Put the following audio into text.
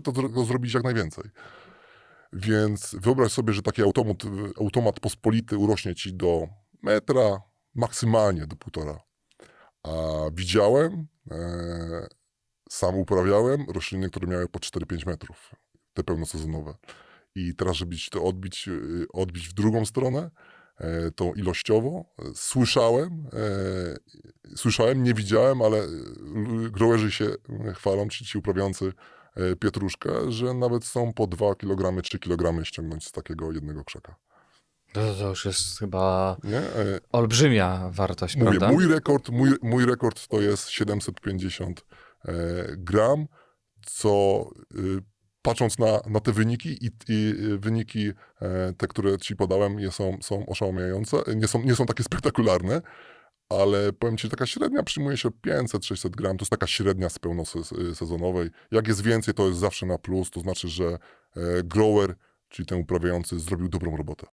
to zrobić jak najwięcej. Więc wyobraź sobie, że taki automat, automat pospolity urośnie ci do metra, maksymalnie do półtora. A widziałem, e, sam uprawiałem rośliny, które miały po 4-5 metrów, te pełnosezonowe. I teraz, żeby to odbić, y, odbić w drugą stronę, e, tą ilościowo, e, słyszałem, e, słyszałem, nie widziałem, ale y, growerzy się e, chwalą, ci, ci uprawiający e, pietruszkę, że nawet są po 2 kg, 3 kg ściągnąć z takiego jednego krzaka. To, to już jest chyba Nie? E, olbrzymia wartość, Mówię, prawda? mój rekord, mój, mój rekord to jest 750 e, gram, co patrząc na, na te wyniki i, i wyniki e, te, które ci podałem, je są, są oszałamiające, nie są, nie są takie spektakularne, ale powiem ci, że taka średnia przyjmuje się 500-600 gram, to jest taka średnia z pełnosezonowej. Jak jest więcej, to jest zawsze na plus, to znaczy, że e, grower, czyli ten uprawiający, zrobił dobrą robotę.